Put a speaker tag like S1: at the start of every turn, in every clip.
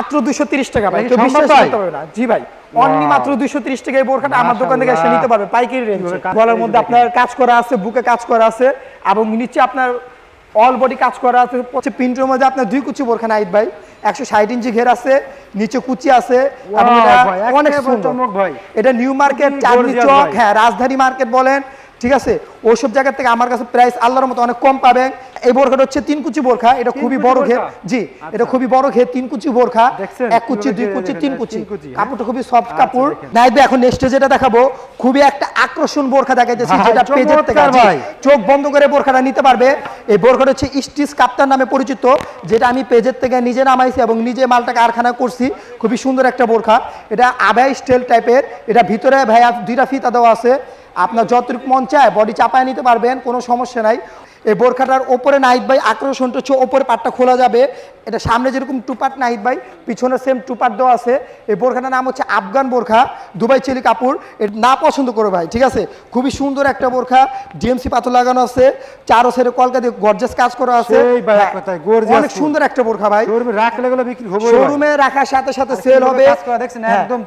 S1: মাত্র 230 টাকা ভাই। বিশ্বাস করতে পারবে না। জি ভাই অনলি মাত্র 230 টাকা এই বোরখাটা আমার দোকান থেকে এসে নিতে পারবে পাইকারি রেঞ্জে। গলার মধ্যে আপনার কাজ করা আছে বুকে কাজ করা আছে এবং নিচে আপনার অল বডি কাজ করা আছে। হচ্ছে প্রিন্টের মধ্যে আপনার দুই কুচি বোরখা নাইট ভাই একশো ষাট ইঞ্চি ঘের আছে নিচে কুচি আছে এটা অনেক সুন্দর। এটা নিউ মার্কেট চাঁদনি চক হ্যাঁ রাজধানী মার্কেট বলেন ঠিক আছে? ওইসব জায়গা থেকে আমার কাছে প্রাইস আল্লাহর মতো অনেক কম পাবেন। এই বোরখাটা হচ্ছে তিন কুচি বোরখা এটা খুবই বড় ঘের জি
S2: আচ্ছা।
S1: এটা খুবই বড় ঘের তিন কুচি বোরখা। এক কুচি দুই কুচি তিন কুচি।
S2: হ্যাঁ?
S1: কাপড়টা খুবই সফট
S2: আচ্ছা,
S1: কাপড়। নাইবে এখন নেক্সটে যেটা দেখাবো খুবই একটা আকর্ষণ বোরখা দেখাইতেছি যেটা পেজের থেকে। চোখ বন্ধ করে বোরখাটা নিতে পারবে। এই বোরখাটা হচ্ছে স্টিচ কাপ্তান নামে পরিচিত যেটা আমি পেজের থেকে নিজে নামাইছি এবং নিজে মালটা কারখানা করছি। খুবই সুন্দর একটা বোরখা। এটা আবাই স্টাইল টাইপের এটা ভিতরে ভাইয়া দুইটা ফিতা দেওয়া আছে। আপনার যতটুকু মন চায় বডি চাপায় নিতে পারবেন কোনো সমস্যা নাই। এই বোরখাটার ওপরে নাইট ভাই আকর্ষণটা হচ্ছে ওপরে পাটটা খোলা যাবে। এটা সামনে যেরকম টুপাট নাইট ভাই পিছনে সেম টুপাট দেওয়া আছে। এই বোরখাটার নাম হচ্ছে আফগান বোরখা দুবাই চিলি কাপড়। এটা না পছন্দ করে ভাই ঠিক আছে? খুবই সুন্দর একটা বোরখা ডিএমসি পাথর লাগানো আছে চারো সেরে কলকা দিয়ে গর্জাস কাজ করা আছে। হ্যাঁ, অনেক সুন্দর একটা বোরখা ভাই।
S2: শোরুমে রাখলে এগুলো বিক্রি হবে ভাই।
S1: শোরুমে রাখার সাথে সাথে সেল হবে? হ্যাঁ,
S2: একদম।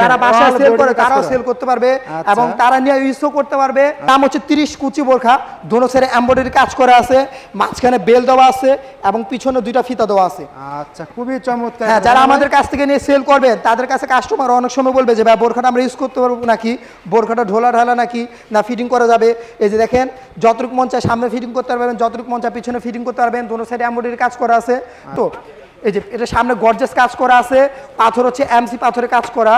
S1: যারা বাসায় সেল করে তারাও সেল করতে পারবে।
S2: আচ্ছা।
S1: এবং তারা নিয়ে ইউজও করতে পারবে। দাম হচ্ছে তিরিশ কুচি বোরখা দোনো সেরে এম্বয়ডারি কাজ করা আছে মাঝখানে বেল দেওয়া আছে এবং পিছনে দুইটা ফিতা দেওয়া আছে।
S2: আচ্ছা খুবই চমৎকার।
S1: হ্যাঁ যারা আমাদের কাছ থেকে নিয়ে সেল করবে তাদের কাছে কাস্টমার অনেক সময় বলবে যে ভাই বোরখাটা আমরা ইউজ করতে পারব নাকি? বোরখাটা ঢোলা ঢালা নাকি? না ফিটিং করা যাবে? এই যে দেখেন যতটুকু মন চায় সামনে ফিটিং করতে পারবেন যতটুকু মন চায় পিছনে ফিটিং করতে পারবেন দোনো সাইডে এম্বয়ডারি কাজ করা আছে। তো এই যে এটা সামনে গর্জেস কাজ করা আছে পাথর হচ্ছে এমসি পাথরে কাজ করা।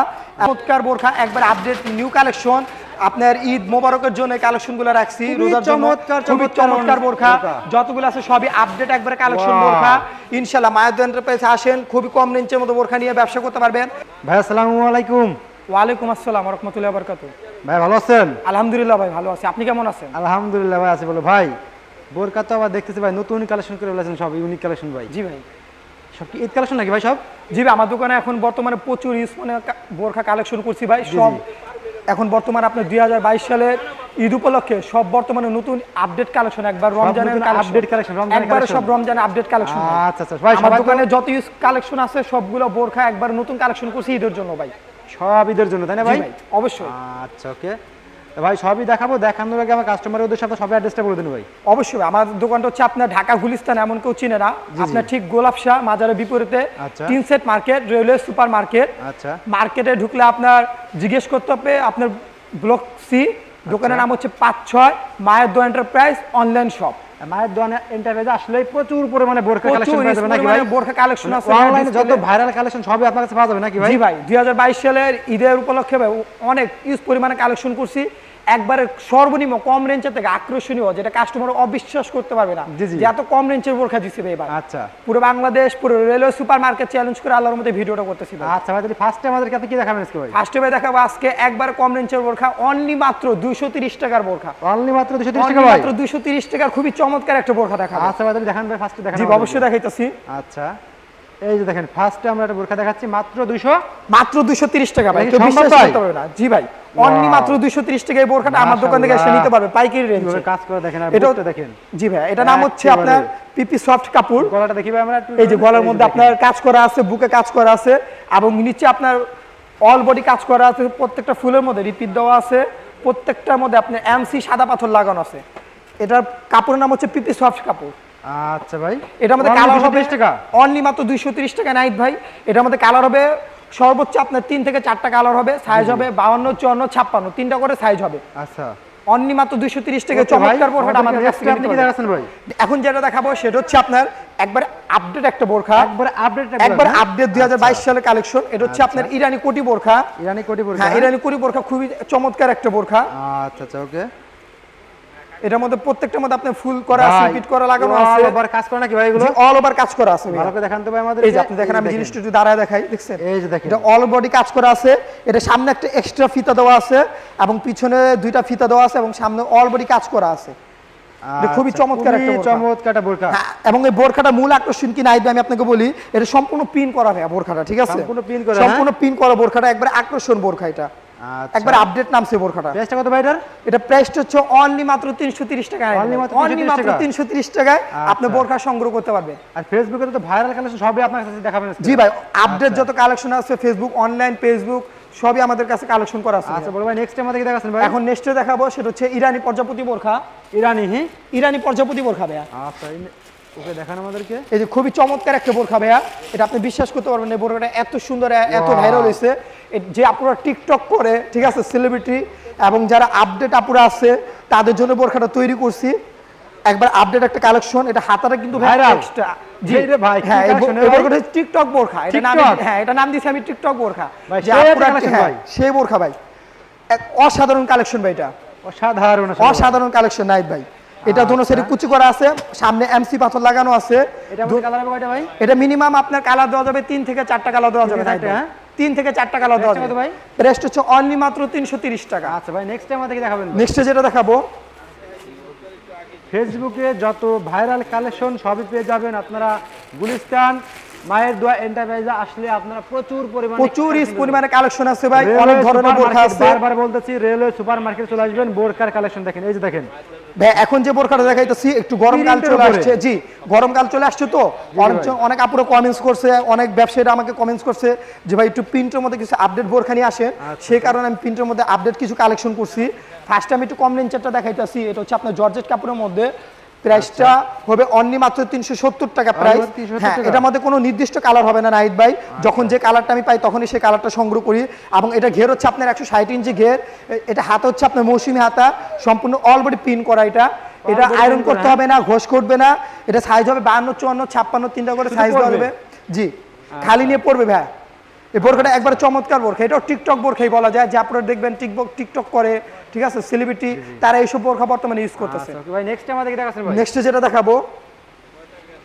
S1: চমৎকার বোরখা একবার আপডেট নিউ কালেকশন আপনার ঈদ মোবারকের জন্য কালেকশনগুলো রাখছি। রোজার জন্য
S2: চমৎকার,
S1: খুবই
S2: চমৎকার
S1: বোরখা।
S2: বোরখা।
S1: যতগুলো আছে সবই আপডেট একবারে কালেকশন বোরখা। ইনশাল্লাহ মায়াদ এন্টারপ্রাইজে আসেন খুবই কম রেঞ্জের মতো বোরখা নিয়ে ব্যবসা করতে পারবেন।
S2: ভাই আসসালামু আলাইকুম।
S1: ওয়ালাইকুম আসসালাম রহমতুল্লাহ বরকাত
S2: ভাই ভালো আছেন?
S1: আলহামদুলিল্লাহ ভাই ভালো আছি। আপনি কেমন আছেন?
S2: আলহামদুলিল্লাহ ভাই আছে বলো। ভাই বোরকা তো আবার দেখতেছি ভাই নতুন কালেকশন করে বলেছেন সব ইউনিক কালেকশন ভাই।
S1: জি ভাই।
S2: সব কি ঈদ কালেকশন নাকি ভাই সব?
S1: জি ভাই আমার দোকানে এখন বর্তমানে প্রচুর ইউজ মানে বোরখা কালেকশন করছি ভাই সব এখন বর্তমানে আপনার দুই সালের ঈদ উপলক্ষে সব বর্তমানে নতুন আপডেট কালেকশন একবার রমজানের
S2: আপডেট
S1: কালেকশন
S2: রমজানের
S1: সব রমজানের আপডেট কালেকশন
S2: আচ্ছা, আচ্ছা, ভাই,
S1: আমার দোকানে যত ইউজ কালেকশন আছে সবগুলো বোরখা একবার নতুন কালেকশন করছি ঈদের জন্য ভাই।
S2: সব ঈদের জন্য তাই না ভাই?
S1: অবশ্যই।
S2: আচ্ছা ওকে ভাই সবই দেখাবো দেখানোর আগে আমার কাস্টমারের উদ্দেশ্যে আপনার সবাই অ্যাড্রেসটা বলে দিন ভাই।
S1: অবশ্যই আমার দোকানটা হচ্ছে আপনার ঢাকা গুলিস্তান এমন কেউ চিনে না। আপনার ঠিক গোলাপশাহ মাজারের বিপরীতে
S2: আচ্ছা।
S1: তিন set market railway super market
S2: আচ্ছা।
S1: মার্কেটে ঢুকলে আপনার জিজ্ঞেস করতে হবে আপনার ব্লক সি দোকানের নাম হচ্ছে পাঁচ ছয় মায়ের দো এন্টারপ্রাইজ অনলাইন শপ
S2: মায়ের দোকানে ইন্টারভিউ আসলে প্রচুর পরিমাণে বোরকা কালেকশন পাওয়া যাবে নাকি ভাই?
S1: বোরখা কালেকশন আছে
S2: অনলাইনে যত ভাইরাল কালেকশন সবই আপনার কাছে পাওয়া যাবে নাকি ভাই?
S1: জি ভাই দুই হাজার বাইশ সালের ঈদের উপলক্ষে ভাই অনেক ইউজ পরিমাণে কালেকশন করছি। একবারে সর্বনিম্ন কম রেঞ্জের থেকে আকর্ষণীয় যেটা কাস্টমার অবিশ্বাস করতে পারবে না। যে এত কম রেঞ্জের বোরখা দিচ্ছে এবার।
S2: আচ্ছা।
S1: পুরো বাংলাদেশ পুরো রেলওয়ে সুপার মার্কেট চ্যালেঞ্জ করে আল্লাহর মধ্যে ভিডিওটা করতেছি
S2: আচ্ছা ভাই তাহলে ফার্স্টে আমাদেরকে আপনি কি দেখাবেন আজকে ভাই?
S1: ফার্স্টে ভাই দেখাবো আজকে একবার কম রেঞ্জের বোরখা অনলি মাত্র দুইশো তিরিশ টাকার বোরখা।
S2: অনলি মাত্র দুশো তিরিশ
S1: Only
S2: টাকা ভাই?
S1: মাত্র দুইশো তিরিশ টাকার খুবই চমৎকার একটা বোরখা দেখাবো।
S2: আচ্ছা ভাই তাহলে দেখান ভাই ফার্স্টে দেখান
S1: জি অবশ্যই দেখাইতেছি।
S2: আচ্ছা। এই যে দেখেন ফার্স্টে আমরা একটা বোরকা দেখাচ্ছি মাত্র দুইশো
S1: মাত্র দুইশো তিরিশ টাকা ভাই কেউ বিশ্বাস করতে পারবে না। জি ভাই অনলি মাত্র বোরখাটা আমার দোকান থেকে এসে নিতে পারবে পাইকারি রেঞ্জে।
S2: কাজ করে দেখেন আর
S1: এটা
S2: দেখেন।
S1: জি ভাই এটা নাম হচ্ছে আপনার পিপি সফট কাপড়।
S2: গলাটা দেখি ভাই আমরা
S1: এই যে গলার মধ্যে আপনার কাজ করা আছে বুকে কাজ করা আছে এবং নিচে আপনার অল বডি কাজ করা আছে প্রত্যেকটা ফুলের মধ্যে রিপিট দেওয়া আছে প্রত্যেকটার মধ্যে আপনার এমসি সাদা পাথর লাগানো আছে। এটার কাপড়ের নাম হচ্ছে পিপি সফট কাপড়।
S2: আচ্ছা ভাই।
S1: মধ্যে
S2: Only
S1: কালার
S2: 230
S1: হবে
S2: টাকা?
S1: অনলি মাত্র দুইশো তিরিশ টাকা নাইট ভাই। এটার মধ্যে কালার হবে সর্বোচ্চ আপনার তিন থেকে চারটা কালার হবে সাইজ হবে বাউন্ন চুয়ান্ন ছাপ্পান্ন। তিনটা করে সাইজ হবে।
S2: আচ্ছা।
S1: অনলি মাত্র দুইশো তিরিশ টাকা চমৎকার বোরখাটা আমাদের।
S2: ভাই?
S1: এখন যেটা দেখাবো সেটা হচ্ছে আপনার একবার আপডেট একটা বোরখা।
S2: একবারে আপডেট
S1: একবার আপডেট দুই হাজার বাইশ সালের কালেকশন এটা হচ্ছে আপনার ইরানি কোটি বোরখা।
S2: ইরানি কোটি বোরকা
S1: হ্যাঁ? ইরানি কোটি বোরখা খুবই চমৎকার একটা বোরখা।
S2: আচ্ছা আচ্ছা ওকে।
S1: এটার মধ্যে প্রত্যেকটার মধ্যে আপনার ফুল করা আছে রিপিট করা লাগানো আছে।
S2: আবার কাজ করে নাকি ভাই এগুলো?
S1: অল ওভার কাজ করা আছে
S2: ভালো করে দেখান তো ভাই আমাদের
S1: এই যে আপনি দেখেন আমি জিনিসটা একটু দাঁড়ায় দেখাই দেখছেন?
S2: এই যে দেখেন।
S1: এটা অল বডি কাজ করা আছে। এটা সামনে একটা এক্সট্রা ফিতা দেওয়া আছে এবং পিছনে দুইটা ফিতা দেওয়া আছে এবং সামনে অল বডি কাজ করা আছে। খুবই
S2: আচ্ছা,
S1: চমৎকার একটা
S2: খুবই চমৎকার একটা বোরকা
S1: হ্যাঁ, এবং এই বোরখাটা মূল আকর্ষণ কি নাইবে আমি আপনাকে বলি এটা সম্পূর্ণ পিন করা ভাইয়া বোরখাটা ঠিক আছে?
S2: সম্পূর্ণ pin করা,
S1: সম্পূর্ণ পিন করা বোরখাটা একবারে আকর্ষণ বোরখা এটা। একবার আপডেট নামছে বোরখাটা।
S2: প্রাইসটা কত ভাই এটার?
S1: এটা প্রাইসটা হচ্ছে অনলি মাত্র তিনশো তিরিশ টাকা
S2: Only মাত্র 330
S1: মাত্র
S2: টাকা?
S1: তিনশো তিরিশ টাকায় আপনি
S2: আচ্ছা।
S1: বোরখা সংগ্রহ করতে পারবেন।
S2: আর ফেসবুকে তো ভাইরাল কালেকশন সবই আপনার কাছে দেখাবেন
S1: জি ভাই আপডেট যত কালেকশন আছে ফেসবুক অনলাইন ফেসবুক সবই আমাদের কাছে কালেকশন করা আছে।
S2: আচ্ছা ভাই নেক্সট আমাদের কি দেখাচ্ছেন ভাই।
S1: এখন নেক্সটে দেখাবো সেটা হচ্ছে ইরানি প্রজাপতি বোরখা।
S2: ইরানি হি?
S1: ইরানি প্রজাপতি বোরখা ভাইয়া।
S2: আচ্ছা ওকে দেখান আমাদেরকে।
S1: এই যে খুবই চমৎকার একটা বোরখা ভাইয়া। এটা আপনি বিশ্বাস করতে পারবেন এই বোরখাটা এত সুন্দর এত ভাইরাল হয়েছে। যে আপুরা টিকটক করে ঠিক আছে সেলিব্রিটি এবং যারা আপডেট আপুরা আছে তাদের জন্য বোরখাটা তৈরি করছি। একবার আপডেট একটা কালেকশন এটা হাতাটা কিন্তু? এক্সট্রা
S2: জি। রে ভাই,
S1: হ্যাঁ টিকটক বোরখা। এটা নাম হ্যাঁ এটা নাম দিয়েছি আমি টিকটক বোরখা।
S2: ভাই,
S1: যে আপুরা হ্যাঁ
S2: ভাই।
S1: সেই বোরখা ভাই। এক অসাধারণ কালেকশন ভাই এটা।
S2: অসাধারণ
S1: অসাধারণ। কালেকশন নাইট ভাই। এটা দোনো সাইডে কুচি করা আছে সামনে এমসি পাথর লাগানো আছে।
S2: এটা কালার হবে কয়টা ভাই?
S1: এটা মিনিমাম আপনার কালার দেওয়া যাবে তিন থেকে চারটা কালার দেওয়া যাবে
S2: হ্যাঁ?
S1: তিন থেকে চারটা কালার দেওয়া যাবে।
S2: ভাই?
S1: রেস্ট হচ্ছে অনলি মাত্র তিনশো তিরিশ টাকা।
S2: আচ্ছা ভাই নেক্সট আমাদের কি দেখাবেন।
S1: নেক্সটে যেটা দেখাবো।
S2: ফেসবুকে যত ভাইরাল কালেকশন সবই পেয়ে যাবেন। আপনারা গুলিস্তান মায়ের দোয়া এন্টারপ্রাইজে আসলে আপনারা প্রচুর পরিমাণে
S1: প্রচুর পরিমাণে কালেকশন আছে ভাই অনেক ধরনের বোরখা
S2: সুপারমার্কেট,
S1: আছে।
S2: বারবার বলতেছি রেলওয়ে সুপার মার্কেট চলে আসবেন বোরকার কালেকশন দেখেন এই যে দেখেন।
S1: ভাই এখন যে বোরখাটা দেখাইতেছি একটু গরমকাল চলে আসছে। জি গরমকাল চলে আসছে তো? অনেক আপুরো কমেন্টস করছে অনেক ব্যবসায়ীরা আমাকে কমেন্টস করছে যে ভাই একটু প্রিন্টের মধ্যে কিছু আপডেট বোরখা নিয়ে আসেন।
S2: আচ্ছা।
S1: সেই কারণে আমি প্রিন্টের মধ্যে আপডেট কিছু কালেকশন করছি। ফার্স্ট আমি একটু কম রেঞ্জেরটা দেখাইতেছি এটা হচ্ছে আপনার জর্জেট কাপড়ের মধ্যে প্রাইসটা হবে অনলি মাত্র তিনশো সত্তর টাকা প্রাইস হ্যাঁ এটার মধ্যে কোনো নির্দিষ্ট কালার হবে না নাইট ভাই। যখন যে কালারটা আমি পাই তখনই সেই কালারটা সংগ্রহ করি। এবং এটা ঘের হচ্ছে আপনার একশো ষাট ইঞ্চি ঘের। এটা হাত হচ্ছে আপনার মৌসুমি হাতা। সম্পূর্ণ অলরেডি পিন করা এটা। এটা আয়রন করতে হবে না ঘোষ করবে না। এটা সাইজ হবে বান্ন চুয়ান্ন ছাপ্পান্ন তিনটা করে সাইজ দেওয়া
S2: পড়বে?
S1: জি। খালি নিয়ে পড়বে ভাই। এই বোরখাটা একবার চমৎকার বোরখা। এটাও টিকটক বোরখাই বলা যায়। যে আপনারা দেখবেন টিকটক টিকটক করে। ঠিক আছে? সেলিব্রিটি তারা এইসব বোরখা বর্তমানে ইউজ করতেছে।
S2: আচ্ছা, ভাই নেক্সট আমাদের কি দেখাচ্ছেন ভাই।
S1: নেক্সট যেটা দেখাবো।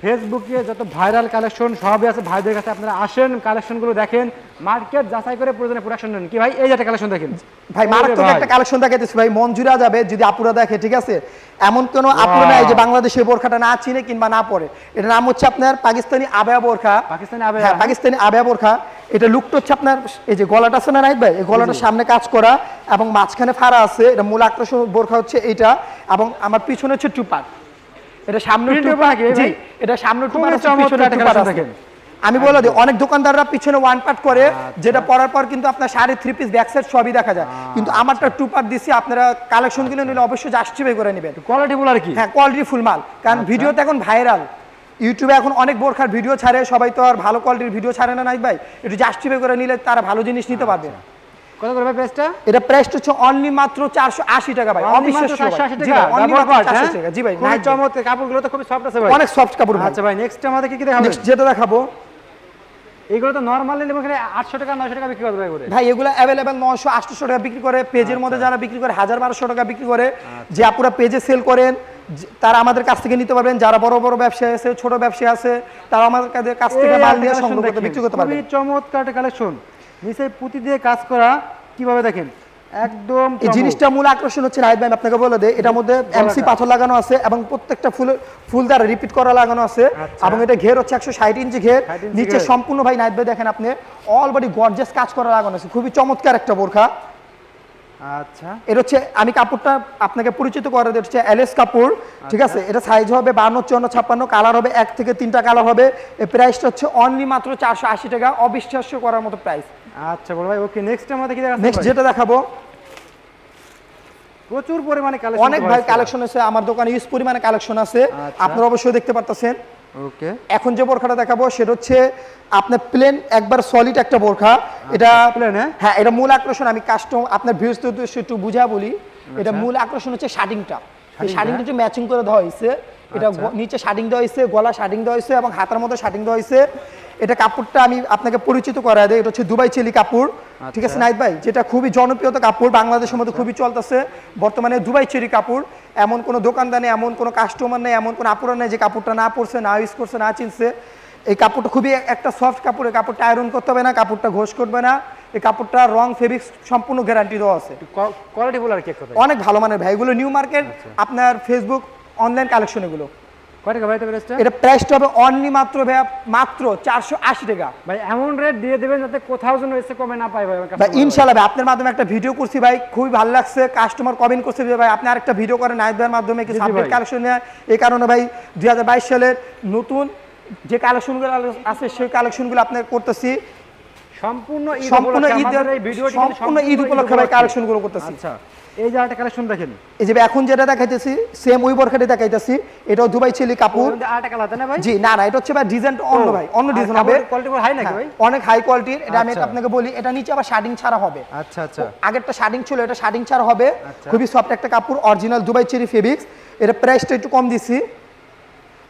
S2: ফেসবুকে যত ভাইরাল কালেকশন সবই আছে ভাইদের কাছে আপনারা আসেন কালেকশনগুলো দেখেন। মার্কেট যাচাই করে প্রয়োজনে প্রোডাকশন নেন। কি ভাই এই যে কালেকশন দেখেন।
S1: ভাই মারাত্মক একটা কালেকশন দেখাইতেছি ভাই মন জুড়ে যাবে যদি আপুরা দেখে ঠিক আছে? এমন কোনো আপুরা নাই যে বাংলাদেশে বোরখাটা না চিনে কিংবা না পরে এটা নাম হচ্ছে আপনার পাকিস্তানি আবেয়া বোরখা
S2: পাকিস্তানি আবেয়া,
S1: হ্যাঁ। পাকিস্তানি আবেয়া বোরখা এটা লুকটা হচ্ছে আপনার এই যে গলাটা আছে না নাইট ভাই? এই গলাটার সামনে কাজ করা এবং মাঝখানে ফাড়া আছে এটা মূল আকর্ষণ বোরখা হচ্ছে এইটা এবং আমার পিছনে হচ্ছে টুপার। এটা সামনে জি এটা সামনে টুপার আছে পিছনে টুপার আছে। আমি বলে দিই অনেক দোকানদাররা পিছনে ওয়ান পার্ট করে
S2: আচ্ছা।
S1: যেটা পরার পর কিন্তু আপনার sari three piece back side সবই দেখা যায়। কিন্তু আমারটা টু পার্ট দিছি আপনারা কালেকশন কিনে নিলে অবশ্যই জাস্টিফাই করে নেবেন।
S2: কোয়ালিটি বল আর কি?
S1: হ্যাঁ কোয়ালিটি ফুল মাল। কারণ
S2: আচ্ছা।
S1: ভিডিও তো এখন ভাইরাল ইউটিউবে এখন অনেক বোরখার ভিডিও ছাড়ে সবাই তো আর ভালো কোয়ালিটির ভিডিও ছাড়ে না নাই ভাই। একটু জাস্টিফাই করে নিলে তারা ভালো জিনিস নিতে পারবে।
S2: কত করে ভাই প্রাইসটা
S1: এটা হচ্ছে অনলি মাত্র চারশো আশি টাকা ভাই। অবিশ্বাস্য। জি ভাই, only মাত্র 480 টাকা। জি ভাই
S2: খুবই চমৎকার কাপড়গুলো তো খুবই সফট আছে ভাই।
S1: অনেক সফট কাপড় ভাই।
S2: আচ্ছা ভাই নেক্সট আমাদের কি কি দেখাবেন
S1: নেক্সট যেটা দেখাবো
S2: এগুলো তো নরমালি এখানে 800 টাকা 900 টাকা বিক্রি করতে করে
S1: ভাই এগুলো অ্যাভেলেবেল নশো আটশো টাকা বিক্রি করে পেজের মধ্যে যারা বিক্রি করে হাজার বারোশো টাকা বিক্রি করে যে আপুরা পেজে সেল করেন তারা আমাদের কাছ থেকে নিতে পারবেন যারা বড় বড় ব্যবসায়ী আছে ছোট ব্যবসায়ী আছে তারা আমাদের কাছ থেকে মাল নিয়ে সংগ্রহ করতে বিক্রি করতে পারবেন।
S2: খুবই চমৎকার কালেকশন। নিচে পুঁতি দিয়ে কাজ করা কীভাবে দেখেন? একদম
S1: এই জিনিসটা মূল আকর্ষণ হচ্ছে রাইট ভাই আপনাকে বলে দেয় এটার মধ্যে এমসি পাথর লাগানো আছে এবং প্রত্যেকটা ফুল ফুল দ্বারা রিপিট করা লাগানো আছে।
S2: আচ্ছা।
S1: এবং এটা ঘের হচ্ছে একশো ষাট ইঞ্চি ঘের। নিচে সম্পূর্ণ ভাই নাইট ভাই দেখেন আপনি অলরেডি গর্জেস কাজ করা লাগানো আছে। খুবই চমৎকার একটা বোরখা।
S2: আচ্ছা।
S1: এটা হচ্ছে আমি কাপড়টা আপনাকে পরিচিত করে দিই, হচ্ছে এলএস কাপড় ঠিক আছে? এটা সাইজ হবে বান্ন চুয়ান্ন ছাপ্পান্ন কালার হবে এক থেকে তিনটা কালার হবে। এই প্রাইসটা হচ্ছে অনলি মাত্র চারশো আশি টাকা অবিশ্বাস্য করার মতো প্রাইস
S2: আচ্ছা বড় ভাই ওকে নেক্সট আমাদের কি
S1: নেক্সট যেটা দেখাবো
S2: প্রচুর পরিমাণে কালেকশন
S1: অনেক ভাই কালেকশন আছে আমার দোকানে ইউজ পরিমাণে কালেকশন আছে।
S2: আচ্ছা।
S1: আপনারা অবশ্যই দেখতে পারতেছেন।
S2: ওকে।
S1: এখন যে বোরখাটা দেখাবো সেটা হচ্ছে আপনার প্লেন একবার সলিড একটা বোরখা। এটা
S2: plain, হ্যাঁ?
S1: হ্যাঁ এটা মূল আকর্ষণ আমি কাস্টম আপনার ভিউজ একটু বুঝা বলি। এটা মূল আকর্ষণ হচ্ছে শার্টিংটা এই শার্টিংটা একটু ম্যাচিং করে দেওয়া হয়েছে। এটা নিচে শার্টিং দেওয়া হয়েছে গলা শার্টিং দেওয়া হয়েছে এবং হাতার মধ্যে শার্টিং দেওয়া হয়েছে। এটা কাপড়টা আমি আপনাকে পরিচিত করা দেয় এটা হচ্ছে দুবাই চেলি কাপড় ঠিক আছে নাইট ভাই? যেটা খুবই জনপ্রিয়তা কাপড় বাংলাদেশের মধ্যে খুবই চলতেছে। বর্তমানে দুবাই চেরি কাপড় এমন কোনো দোকানদার নেই এমন কোনো কাস্টমার নেই এমন কোনো আপুরা নেই যে কাপড়টা না পরছে না ইউজ করছে না চিনছে। এই কাপড়টা খুবই একটা সফট কাপড় এই কাপড়টা আয়রন করতে হবে না কাপড়টা ঘোষ করবে না। এই কাপড়টা রং ফেব্রিক্স সম্পূর্ণ গ্যারান্টি দেওয়া আছে।
S2: কোয়ালিটি বল আর কি
S1: অনেক ভালো মানের ভাই এগুলো নিউ মার্কেট আপনার ফেসবুক অনলাইন কালেকশন এগুলো।
S2: কয় টাকা ভাই এটা প্রাইসটা
S1: এটা প্রাইসটা হবে অনলি মাত্র টাকা।
S2: ভাই এমন রেট দিয়ে দেবেন যাতে কোথাও যেন এসে কমে না পাই ভাই
S1: ভাই আপনার মাধ্যমে একটা ভিডিও করছি ভাই খুবই ভালো লাগছে কাস্টমার কমেন্ট করছে ভাই আপনি আরেকটা ভিডিও করেন ভাইয়ের মাধ্যমে কিছু আপডেট কালেকশন নিয়ে? এই কারণে ভাই দুই হাজার বাইশ সালের নতুন যে কালেকশনগুলো আছে সেই কালেকশনগুলো আপনার করতেছি।
S2: সম্পূর্ণ ঈদ
S1: সম্পূর্ণ
S2: উপলক্ষে
S1: ঈদের
S2: আমাদের এই ভিডিওটি কিন্তু
S1: সম্পূর্ণ ঈদ উপলক্ষে ভাই কালেকশনগুলো করতেছি।
S2: আচ্ছা এই যে একটা কালেকশন দেখেন।
S1: এই যে এখন যেটা দেখাইতেছি সেম ওই বরখাটি দেখাইতেছি এটাও দুবাই ছেলে কাপড়।
S2: আরেকটা কালার না ভাই?
S1: জি না না এটা হচ্ছে ভাই ডিজাইন অন্য ভাই অন্য ডিজাইন হবে।
S2: কাপড়ের হাই নাকি ভাই?
S1: অনেক হাই কোয়ালিটির এটা আমি
S2: আচ্ছা।
S1: আপনাকে বলি এটা নিচে আবার ছাড়া হবে।
S2: আচ্ছা আচ্ছা।
S1: আগেরটা ছিল এটা ছাড়া হবে।
S2: আচ্ছা।
S1: খুবই সফট একটা কাপড় অরিজিনাল দুবাই চেরি ফেব্রিক্স এটা প্রাইসটা একটু কম দিছি।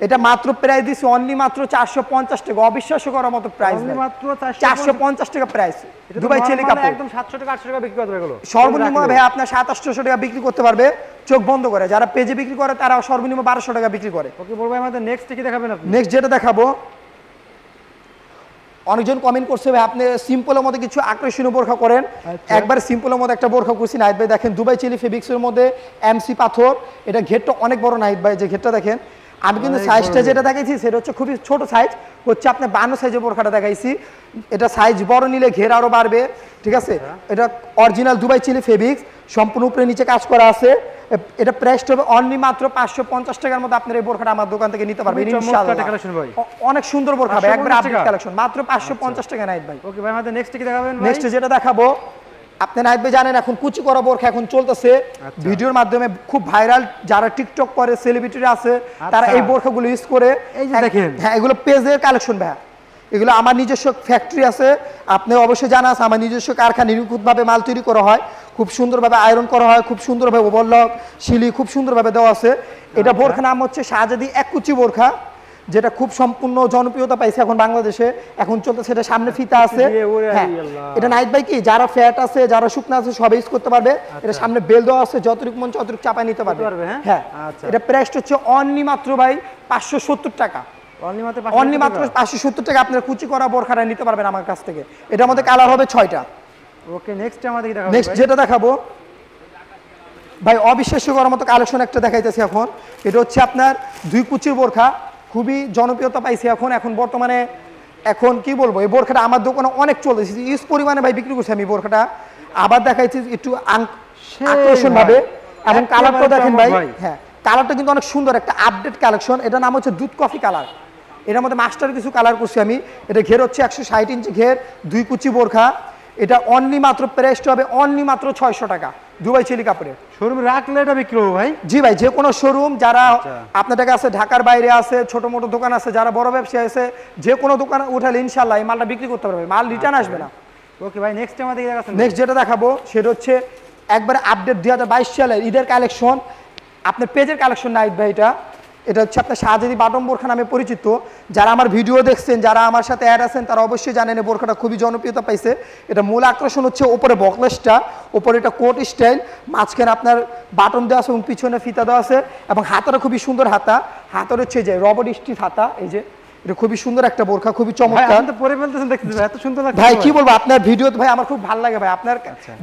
S1: এটা মাত্র প্রাইস দিছি অনলি মাত্র চারশো পঞ্চাশ টাকা। অবিশ্বাস্য করার মতো প্রাইস
S2: মাত্র
S1: চারশো পঞ্চাশ। টাকা প্রাইস দুবাই চেলি কাপড়
S2: একদম 700 টাকা 800 টাকা বিক্রি করতে এগুলো।
S1: সর্বনিম্ন ভাই আপনার সাত আটশোশো টাকা বিক্রি করতে পারবে। চোখ বন্ধ করে। যারা পেজে বিক্রি করে তারা সর্বনিম্ন বারোশো টাকা বিক্রি করে।
S2: ওকে বলব আমাদের নেক্সট কি দেখাবেন আপনি?
S1: নেক্সট যেটা দেখাবো অনেকজন কমেন্ট করছে ভাই আপনি সিম্পলের মধ্যে কিছু আকর্ষণীয় বোরখা করেন।
S2: আচ্ছা।
S1: একবার সিম্পলের মধ্যে একটা বোরখা করছি নাহিদ ভাই দেখেন দুবাই চিলি ফেব্রিক্সের মধ্যে এমসি পাথর। এটা ঘেরটা অনেক বড় নাহিদ ভাই যে ঘেরটা দেখেন। আমি কিন্তু সাইজটা যেটা দেখাইছি সেটা হচ্ছে খুবই ছোট সাইজ হচ্ছে আপনি বান্ন সাইজের বোরখাটা দেখাইছি। এটা সাইজ বড় নিলে ঘের আরও বাড়বে ঠিক আছে?
S2: আচ্ছা।
S1: এটা অরিজিনাল দুবাই চিলি ফেব্রিক্স সম্পূর্ণ উপরে নিচে কাজ করা আছে। এটা প্রাইসটা হবে অনলি মাত্র পাঁচশো পঞ্চাশ টাকার মধ্যে আপনার এই বোরখাটা আমার দোকান থেকে নিতে পারবেন অনেক সুন্দর বোরখা ভাই একবার আপডেট কালেকশন মাত্র পাঁচশো পঞ্চাশ টাকা নাইট ভাই।
S2: ওকে ভাই আমাদের নেক্সট কি দেখাবেন ভাই?
S1: নেক্সট যেটা দেখাবো আপনি ভাই জানেন এখন কুচি করা বোরখা এখন চলতেছে
S2: আচ্ছা।
S1: ভিডিওর মাধ্যমে খুব ভাইরাল যারা টিকটক করে সেলিব্রিটিরা আছে তারা
S2: আচ্ছা।
S1: এই বোরখাগুলো ইউজ করে
S2: এই যে দেখেন।
S1: হ্যাঁ এগুলো পেজের কালেকশন ভাই এগুলো আমার নিজস্ব ফ্যাক্টরি আছে আপনি অবশ্যই জানা আছে আমার নিজস্ব কারখানা নিখুঁতভাবে মাল তৈরি করা হয় খুব সুন্দরভাবে আয়রন করা হয় খুব সুন্দরভাবে ওভারলক শিলি খুব সুন্দরভাবে দেওয়া আছে এটা
S2: আচ্ছা।
S1: বোরখা নাম হচ্ছে শাহজাদি এক কুচি বোরখা যেটা খুব সম্পূর্ণ জনপ্রিয়তা পাইছে এখন বাংলাদেশে। এখন চলতেছে এটা সামনে ফিতা আছে।
S2: ওরে
S1: হ্যাঁ। এটা নাইট বাই কি? যারা ফ্যাট আছে যারা শুকনা আছে সবাই ইউজ করতে পারবে। এটা সামনে বেল দেওয়া আছে যতটুকু মন ততটুকু চাপায় নিতে পারবে।
S2: হ্যাঁ?
S1: হ্যাঁ।
S2: আচ্ছা।
S1: এটা প্রাইসটা হচ্ছে অনলি মাত্র ভাই পাঁচশো সত্তর টাকা।
S2: অনলি মাত্র
S1: পাঁচশো সত্তর টাকা। আপনার কুচি করা বোরখাটা নিতে পারবেন আমার কাছ থেকে। এটার মধ্যে কালার হবে ছয়টা।
S2: ওকে নেক্সট আমাদের কি দেখাবেন
S1: নেক্সট যেটা দেখাবো ভাই অবিশ্বাস্য করার মতো কালেকশন একটা দেখাইতেছি এখন। এটা হচ্ছে আপনার দুই কুচির বোরখা। খুবই জনপ্রিয়তা পাইছে এখন এখন বর্তমানে এখন কি বলব এই বোরখাটা আমার দোকানে অনেক চলতেছে ইউজ পরিমাণে ভাই বিক্রি করছি আমি বোরখাটা। আবার দেখাইছি একটু আকর্ষণ ভাবে এবং কালারটা দেখেন ভাই। হ্যাঁ কালারটা কিন্তু অনেক সুন্দর একটা আপডেট কালেকশন এটার নাম হচ্ছে দুধ কফি কালার এটার মধ্যে মাস্টার কিছু কালার করছি আমি এটা ঘের হচ্ছে একশো ষাট ইঞ্চি ঘের দুই কুচি বোরখা এটা অনলি মাত্র প্রাইসটা হবে অনলি মাত্র ছয়শো টাকা। দুবাই চিলি কাপড়ের।
S2: শোরুম রাখলে এটা বিক্রি হবে ভাই?
S1: জি ভাই যে কোনো শোরুম যারা
S2: আপনার
S1: আপনাদের কাছে ঢাকার বাইরে আছে ছোট মোটো দোকান আছে যারা বড় ব্যবসায়ী আছে যে কোনো দোকানে উঠালে ইনশাল্লাহ এই মালটা বিক্রি করতে পারবে। মাল রিটার্ন আসবে না।
S2: ওকে ভাই নেক্সট আমাদের কি দেখাচ্ছেন।
S1: নেক্সট যেটা দেখাবো সেটা হচ্ছে একবার আপডেট দুই হাজার বাইশ সালের ঈদের কালেকশন আপনার পেজের কালেকশন নাইট ভাই এটা। এটা হচ্ছে আপনার শাহজাদি বাটম বোরখা নামে পরিচিত। যারা আমার ভিডিও দেখছেন, যারা আমার সাথে অ্যাড আছেন, তারা অবশ্যই জানেন এই বোরখাটা খুবই জনপ্রিয়তা পাইছে। এটা মূল আকর্ষণ হচ্ছে ওপরে বকলেসটা, ওপরে এটা কোট স্টাইল, মাঝখানে আপনার বাটন দেওয়া আছে এবং পিছনে ফিতা দেওয়া আছে এবং হাতাটা খুবই সুন্দর হাতা। হাতার হচ্ছে যে রবট স্টিচ হাতা, এই যে এটা খুবই সুন্দর একটা বোরখা খুবই চমৎকার।
S2: পরে ফেলতেছেন এত সুন্দর লাগছে
S1: ভাই কি বলব আপনার ভিডিও ভাই আমার খুব ভালো লাগে ভাই। আপনার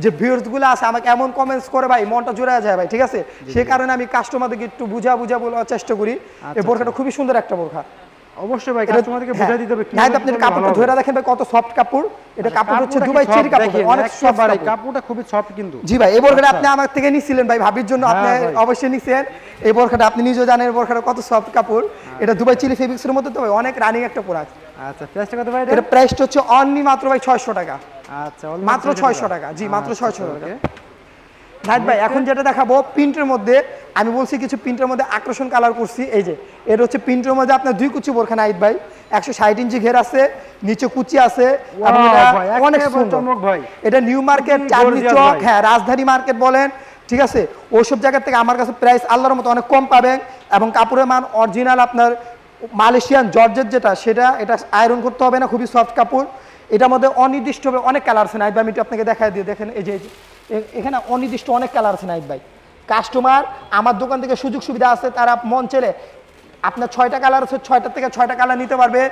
S1: যে ভিউয়ার্সগুলো আছে আমাকে এমন কমেন্টস করে ভাই মনটা জুড়ে যায় ভাই ঠিক আছে? সে কারণে আমি কাস্টমারদেরকে একটু বুঝা বুঝা বলার চেষ্টা করি। এই বোরখাটা খুবই সুন্দর একটা বোরখা।
S2: অবশ্যই ভাই কাস্টমারদেরকে
S1: হ্যাঁ।
S2: দিতে হবে
S1: নাহিদ, আপনি কাপড়টা ধরে দেখেন ভাই কত সফট কাপড়। এটা কাপড় হচ্ছে দুবাই চেরি কাপড় অনেক সফট
S2: কাপড়টা খুবই সফট কিন্তু।
S1: জি ভাই এই বোরখাটা আপনি আমার থেকে নিছিলেন ভাই ভাবির জন্য আপনি
S2: হ্যাঁ
S1: অবশ্যই নিছেন। এই বোরখাটা আপনি নিজেও জানেন বোরখাটা কত সফট কাপড়। এটা দুবাই চিলি ফেব্রিক্সের মধ্যে তো ভাই অনেক রানিং একটা প্রোডাক্ট
S2: আচ্ছা প্রাইসটা কত ভাই এটা?
S1: প্রাইসটা হচ্ছে অনলি মাত্র ভাই ছয়শো টাকা।
S2: আচ্ছা
S1: মাত্র
S2: 600
S1: ছয়শো টাকা। জি মাত্র
S2: আচ্ছা,
S1: ছয়শো
S2: okay.
S1: টাকা। নাইট ভাই এখন যেটা দেখাবো প্রিন্টের মধ্যে আমি বলছি কিছু প্রিন্টের মধ্যে আকর্ষণ কালার করছি এই যে এর হচ্ছে প্রিন্টের মধ্যে আপনার দুই কুচি বোরখা নাইট ভাই একশো ষাট ইঞ্চি ঘের আছে নিচে কুচি আছে এটা অনেক
S2: ভাই।
S1: এটা নিউ মার্কেট চাঁদনি চক হ্যাঁ রাজধানী মার্কেট বলেন ঠিক আছে? ওইসব জায়গা থেকে আমার কাছে প্রাইস আল্লাহর মতো অনেক কম পাবেন এবং কাপড়ের মান অরিজিনাল আপনার মালয়েশিয়ান জর্জের যেটা সেটা এটা আয়রন করতে হবে না খুবই সফট কাপড়। এটার মধ্যে অনির্দিষ্টভাবে অনেক কালার আছে নাইট ভাই আমি একটু আপনাকে দেখাই দিয়ে দেখেন এই যে এখানে অনির্দিষ্ট অনেক কালার আছে নাইট ভাই। কাস্টমার আমার দোকান থেকে সুযোগ সুবিধা আছে তারা মন চেলে আপনার ছয়টা কালার আছে ছয়টা থেকে ছয়টা কালার নিতে পারবে।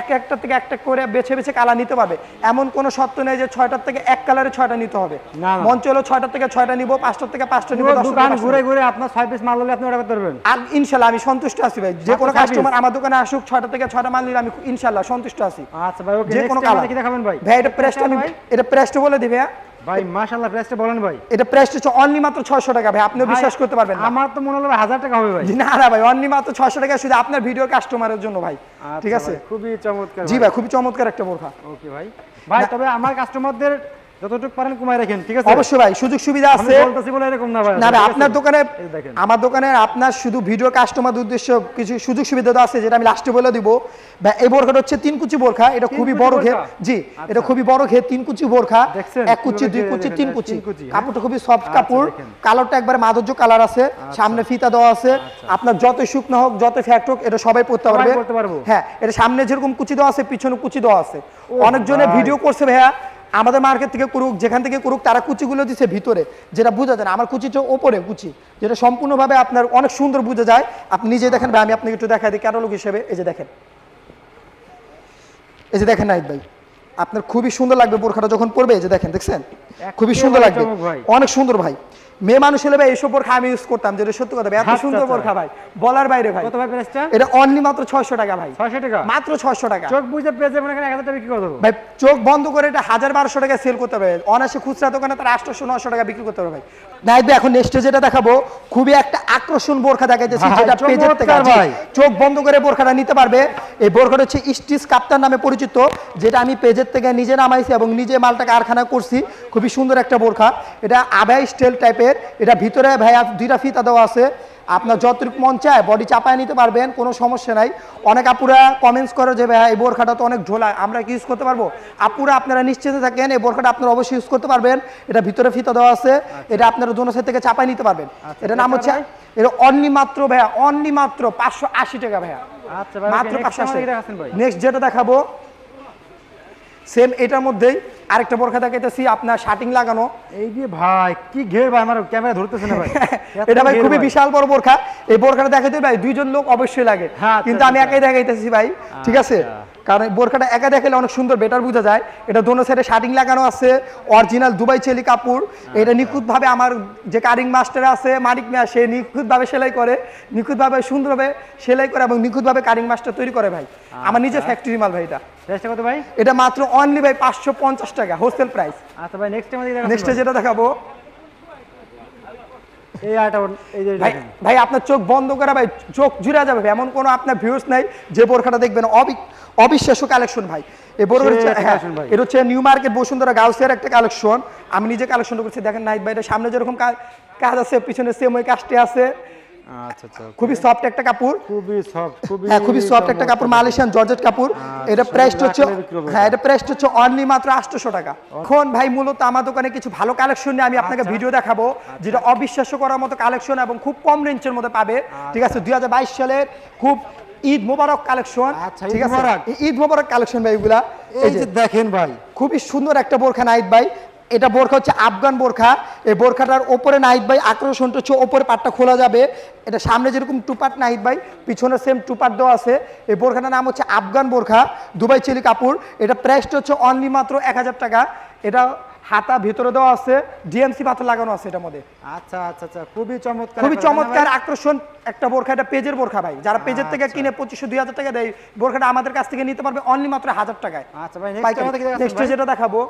S1: এক একটা থেকে একটা করে বেছে বেছে কালার নিতে পারবে। এমন কোনো শর্ত নেই যে ছয়টার থেকে এক কালারে ছয়টা নিতে হবে।
S2: না।
S1: মন ছয়টার থেকে ছয়টা নিব পাঁচটার থেকে পাঁচটা নিব
S2: দোকান ঘুরে ঘুরে আপনার ছয় পিস মাল হলে আপনি অর্ডার করতে পারবেন।
S1: আর ইনশাল্লাহ আমি সন্তুষ্ট আছি ভাই। যে কোনো কাস্টমার আমার দোকানে আসুক ছয়টা থেকে ছয়টা মাল নিলে আমি ইনশাল্লাহ সন্তুষ্ট আছি।
S2: আচ্ছা ভাই ওকে
S1: যে কোনো কালার।
S2: কি দেখাবেন ভাই।
S1: ভাই এটা প্রেসটা আমি এটা প্রেসটা বলে দিবে হ্যাঁ?
S2: ভাই মাশাআল্লাহ প্রাইসটা বলেন ভাই।
S1: এটা প্রাইস হচ্ছে অনলি মাত্র ছয়শো টাকা ভাই আপনিও বিশ্বাস করতে পারবেন না।
S2: আমার তো মনে হলো ভাই হাজার টাকা হবে ভাই।
S1: না না ভাই অনলি মাত্র ছয়শো টাকা শুধু আপনার ভিডিও কাস্টমারের জন্য ভাই। ঠিক
S2: আচ্ছা
S1: আছে
S2: খুবই চমৎকার
S1: জি ভাই খুবই চমৎকার একটা বোরখা।
S2: ওকে ভাই। ভাই তবে আমার কাস্টমারদের যতটুকু পারেন কমায় রাখেন ঠিক আছে?
S1: অবশ্যই ভাই সুযোগ সুবিধা আছে।
S2: বলতেছি বলে এরকম না ভাই
S1: না ভাই
S2: ঠিক আছে?
S1: আপনার দোকানে
S2: এই যে দেখেন।
S1: আমার দোকানে আপনার শুধু ভিডিও কাস্টমার উদ্দেশ্য কিছু সুযোগ সুবিধা তো আছে যেটা আমি লাস্টে বলে দিব। এই বোরখাটা হচ্ছে তিন কুচি বোরখা এটা খুবই বড় ঘের জি
S2: আচ্ছা।
S1: এটা খুবই বড় ঘের তিন কুচি বোরখা। এক কুচি দুই কুচি তিন
S2: তিন
S1: কুচি।
S2: কুচি, হ্যাঁ?
S1: কাপড়টা খুবই সফট
S2: আচ্ছা,
S1: কাপড়।
S2: আচ্ছা।
S1: কালারটা একবার মাধুর্য কালার আছে। সামনে ফিতা দেওয়া আছে। আপনার যত শুকনো হোক যত ফ্যাক্ট হোক এটা সবাই পড়তে পারবে। হ্যাঁ এটা সামনে যেরকম কুচি দেওয়া আছে পিছনে কুচি দেওয়া আছে। অনেকজনে। ভিডিও করছে ভাইয়া আমাদের মার্কেট থেকে করুক যেখান থেকে করুক তারা কুচিগুলো দিচ্ছে ভিতরে যেটা বোঝা যায় না। আমার কুচিটা ওপরে কুচি যেটা সম্পূর্ণভাবে আপনার অনেক সুন্দর বোঝা যায়। আপনি নিজে দেখেন ভাই আমি আপনাকে একটু দেখা দিই ক্যাটালগ হিসেবে এই যে দেখেন। এই যে দেখেন নাহিদ ভাই আপনার খুবই সুন্দর লাগবে বোরখাটা যখন পড়বে এই যে দেখেন দেখছেন? খুবই সুন্দর লাগবে। অনেক সুন্দর ভাই। মেয়ে মানুষ হলে ভাই এইসব বোরখা আমি ইউজ করতাম যেটা সত্যি কথা ভাই এত সুন্দর। বোরখা ভাই বলার বাইরে ভাই।
S2: কত ভাই প্রাইসটা
S1: এটা অনলি মাত্র ছয়শো টাকা ভাই।
S2: ছয়শো টাকা?
S1: মাত্র ছয়শো টাকা।
S2: চোখ বুঝে পেয়ে যাবেন এখানে এক হাজার টাকা বিক্রি করে দেব।
S1: ভাই চোখ বন্ধ করে এটা হাজার বারোশো টাকা সেল করতে হবে। অনাসে খুচরা দোকানে তার 800 900 টাকা বিক্রি করতে হবে ভাই। নাই এখন নেক্সট যেটা দেখাবো। খুবই একটা আকর্ষণ বোরখা দেখাইতেছি যেটা পেজের থেকে। চোখ বন্ধ করে বোরখাটা নিতে পারবে। এই বোরখাটা হচ্ছে স্টিচ কাপ্তার নামে পরিচিত যেটা আমি পেজের থেকে নিজে নামাইছি এবং নিজে মালটা কারখানা করছি। খুবই সুন্দর একটা বোরখা। এটা আবাই স্টেল টাইপের এটা ভিতরে ভাইয়া দুইটা ফিতা দেওয়া আছে। আপনার যতটুকু মন চায় বডি চাপায় নিতে পারবেন কোনো সমস্যা নাই। অনেক আপুরা কমেন্টস করে যে ভাই এই বোরখাটা তো অনেক ঝোলা আমরা কি ইউজ করতে পারব? আপুরা আপনারা নিশ্চিত থাকেন এই বোরখাটা আপনারা অবশ্যই ইউজ করতে পারবেন। এটা ভিতরে ফিতা দেওয়া আছে এটা আপনারা দোনো সাইড থেকে চাপায় নিতে পারবেন। এটা নাম হচ্ছে এটা অনলি মাত্র ভাইয়া অনলি মাত্র পাঁচশো আশি টাকা ভাইয়া।
S2: আচ্ছা ভাই
S1: মাত্র পাঁচশো আশি। নেক্সট যেটা দেখাবো সেম এটার মধ্যেই আরেকটা বোরখা দেখাইতেছি আপনার শার্টিং লাগানো।
S2: এই যে ভাই কি ঘের ভাই আমার ক্যামেরা ধরতেছে না ভাই।
S1: এটা ভাই খুবই বিশাল বড় বোরখা। এই বোরখাটা দেখাইতে ভাই দুইজন লোক অবশ্যই লাগে।
S2: হ্যাঁ, আচ্ছা,
S1: কিন্তু আমি
S2: আচ্ছা।
S1: একাই দেখাইতেছি ভাই। ঠিক আছে? কারণ বোরখাটা একা দেখালে অনেক সুন্দর বেটার বোঝা যায়। এটা দোনো সাইডে শার্টিং লাগানো আছে অরিজিনাল দুবাই চেলি কাপড়। এটা নিখুঁতভাবে আমার যে কারিং মাস্টার আছে মানিক মিয়া সে নিখুঁতভাবে সেলাই করে নিখুঁতভাবে সুন্দরভাবে সেলাই করে এবং নিখুঁতভাবে কারিং মাস্টার তৈরি করে ভাই। আমার নিজে ফ্যাক্টরি মাল ভাই এটা।
S2: কত ভাই?
S1: এটা মাত্র অনলি ভাই পাঁচশো পঞ্চাশ টাকা হোলসেল প্রাইস
S2: আচ্ছা ভাই নেক্সট
S1: নেক্সটে যেটা দেখাবো
S2: এই আটা এই যে
S1: ভাই আপনার চোখ বন্ধ করা ভাই চোখ জুড়া যাবে এমন কোনো আপনার ভিউস নাই যে বোরখাটা দেখবেন অবি- অবিশ্বাস্য কালেকশন ভাই।
S2: একটা
S1: হ্যাঁ। এটা হচ্ছে নিউ মার্কেট বসুন্ধরা গাউসের একটা কালেকশন আমি নিজে কালেকশনটা করছি দেখেন নাইট ভাই সামনে যেরকম কাজ আছে পিছনে সেম ওই কাজটি আছে। খুবই সফট একটা কাপড়।
S2: খুবই সফট
S1: হ্যাঁ খুবই সফট একটা কাপড় মালয়েশিয়ান জর্জেট কাপড়। এটা
S2: আচ্ছা,
S1: হচ্ছে
S2: বিক্রি হবে।
S1: হ্যাঁ এটা হচ্ছে অনলি মাত্র আটশোশো টাকা। এখন ভাই মূলত আমার দোকানে কিছু ভালো কালেকশন নিয়ে আমি আপনাকে
S2: আচ্ছা।
S1: ভিডিও দেখাবো যেটা অবিশ্বাস্য করার মতো কালেকশন এবং খুব কম রেঞ্জের মধ্যে পাবে। ঠিক আছে দুই হাজার বাইশ সালের খুব ঈদ মোবারক কালেকশন
S2: আচ্ছা,
S1: ঠিক আছে? ঈদ মোবারক কালেকশন ভাই এগুলা।
S2: এই যে দেখেন ভাই।
S1: খুবই সুন্দর একটা বোরখা নাইট ভাই। এটা বোরখা হচ্ছে আফগান বোরখা। এই বোরখাটার ওপরে নাইট ভাই আকর্ষণটা হচ্ছে ওপরে পাটটা খোলা যাবে। এটা সামনে যেরকম টুপাট নাইট ভাই পিছনে সেম টুপাট দেওয়া আছে। এই বোরখাটার নাম হচ্ছে আফগান বোরখা দুবাই চিলি কাপড়। এটা প্রাইসটা হচ্ছে অনলি মাত্র এক হাজার টাকা। এটা হাতা ভিতরে দেওয়া আছে ডিএমসি পাথর লাগানো আছে এটার মধ্যে।
S2: আচ্ছা আচ্ছা আচ্ছা খুবই চমৎকার
S1: খুবই চমৎকার। আকর্ষণ একটা বোরখা এটা পেজের বোরখা ভাই। যারা পেজের থেকে
S2: আচ্ছা।
S1: কিনে পঁচিশশো দুই হাজার টাকা দেয় বোরখাটা আমাদের কাছ থেকে নিতে পারবে অনলি মাত্র হাজার টাকায়।
S2: আচ্ছা নেক্সট ভাই?
S1: যেটা দেখাবো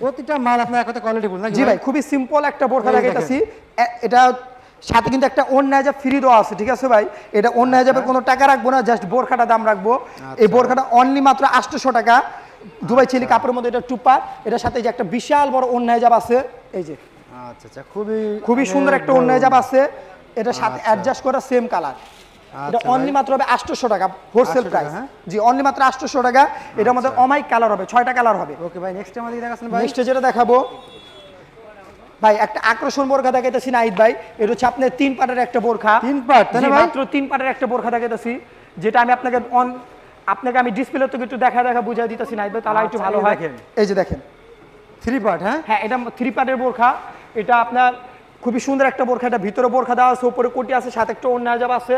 S2: প্রতিটা মাল আপনার একটা কোয়ালিটি ফুল নাকি
S1: জি ভাই খুবই সিম্পল একটা বোরখা
S2: দেখেন।
S1: এটা সাথে কিন্তু একটা অন্য হাজার ফ্রি দেওয়া আছে ঠিক আছে ভাই? এটা অন্য হাজাবে কোনো টাকা রাখব না জাস্ট বোরখাটা দাম রাখব।
S2: আচ্ছা।
S1: এই বোরখাটা অনলি মাত্র আটশোশো টাকা। দুবাই চিলি কাপড়ের মধ্যে এটা টুপার এটার সাথে যে একটা বিশাল বড় অন্য হাজাব আছে এই যে।
S2: আচ্ছা আচ্ছা খুবই
S1: খুবই সুন্দর একটা অন্য। হাজাব আছে। এটার সাথে অ্যাডজাস্ট করা সেম কালার এটা
S2: আচ্ছা
S1: অনলি মাত্র হবে আটশোশো টাকা হোলসেল প্রাইস
S2: হ্যাঁ?
S1: জি অনলি মাত্র আটশোশো টাকা। এটার মধ্যে অমাইক কালার হবে কালার হবে।
S2: ওকে ভাই নেক্সট আমাদের দেখাচ্ছেন ভাই?
S1: নেক্সটে যেটা দেখাবো ভাই একটা আকর্ষণ বোরখা দেখাইতেছি ভাই। এটা হচ্ছে আপনার তিন পাটের একটা বোরখা।
S2: তিন পাট, ভাই?
S1: মাত্র তিন পাটের একটা বোরখা দেখাইতেছি যেটা আমি আপনাকে অন আপনাকে আমি ডিসপ্লে থেকে একটু দেখা দেখা বুঝাই দিতেছি নাইট ভাই তাহলে একটু
S2: আচ্ছা,
S1: ভালো হয়। এই যে দেখেন।
S2: থ্রি পার্ট হ্যাঁ?
S1: হ্যাঁ এটা থ্রি পার্টের বোরখা। এটা আপনার খুবই সুন্দর একটা বোরখা এটা ভিতরে বোরখা দেওয়া আছে উপরে কোটি আছে সাথে একটা অন্য হাজাব আছে।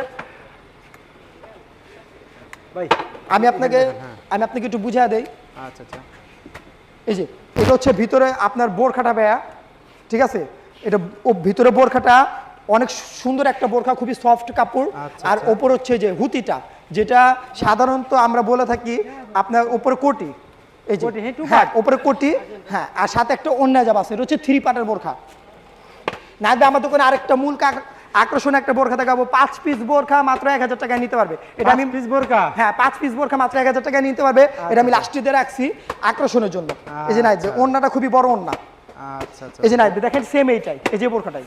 S1: আমি আপনাকে। আমি আপনাকে একটু বুঝিয়ে দেই।
S2: আচ্ছা আচ্ছা।
S1: এই যে এটা হচ্ছে ভিতরে আপনার বোরখাটা বেয়া ঠিক আছে? এটা ও ভিতরে বোরখাটা অনেক সুন্দর একটা বোরখা খুবই সফট কাপড়।
S2: আচ্ছা,
S1: আর
S2: আচ্ছা।
S1: ওপর হচ্ছে যে হুতিটা যেটা সাধারণত আমরা বলে থাকি আপনার উপরে কোটি। এই যে
S2: হ্যাঁ, two
S1: হ্যাঁ কোটি হ্যাঁ আর সাথে একটা অন্যায় যাব আছে এটা হচ্ছে থ্রি পার্টের বোরখা না আমার দোকানে আরেকটা মূল কাক- আকর্ষণ একটা বোরখা দেখাবো। পাঁচ পিস বোরখা মাত্র এক হাজার টাকায় নিতে পারবে। এটা আমি
S2: পিস বোরকা
S1: হ্যাঁ পাঁচ পিস বোরখা মাত্র এক হাজার টাকায় নিতে পারবে। এটা আমি লাস্টিতে রাখছি আকর্ষণের জন্য। এই যে নাই যে
S2: আচ্ছা।
S1: ওড়নাটা খুবই বড় ওড়না।
S2: আচ্ছা আচ্ছা।
S1: এই যে নাই দেখেন সেম এইটাই। এই যে বোরখাটাই।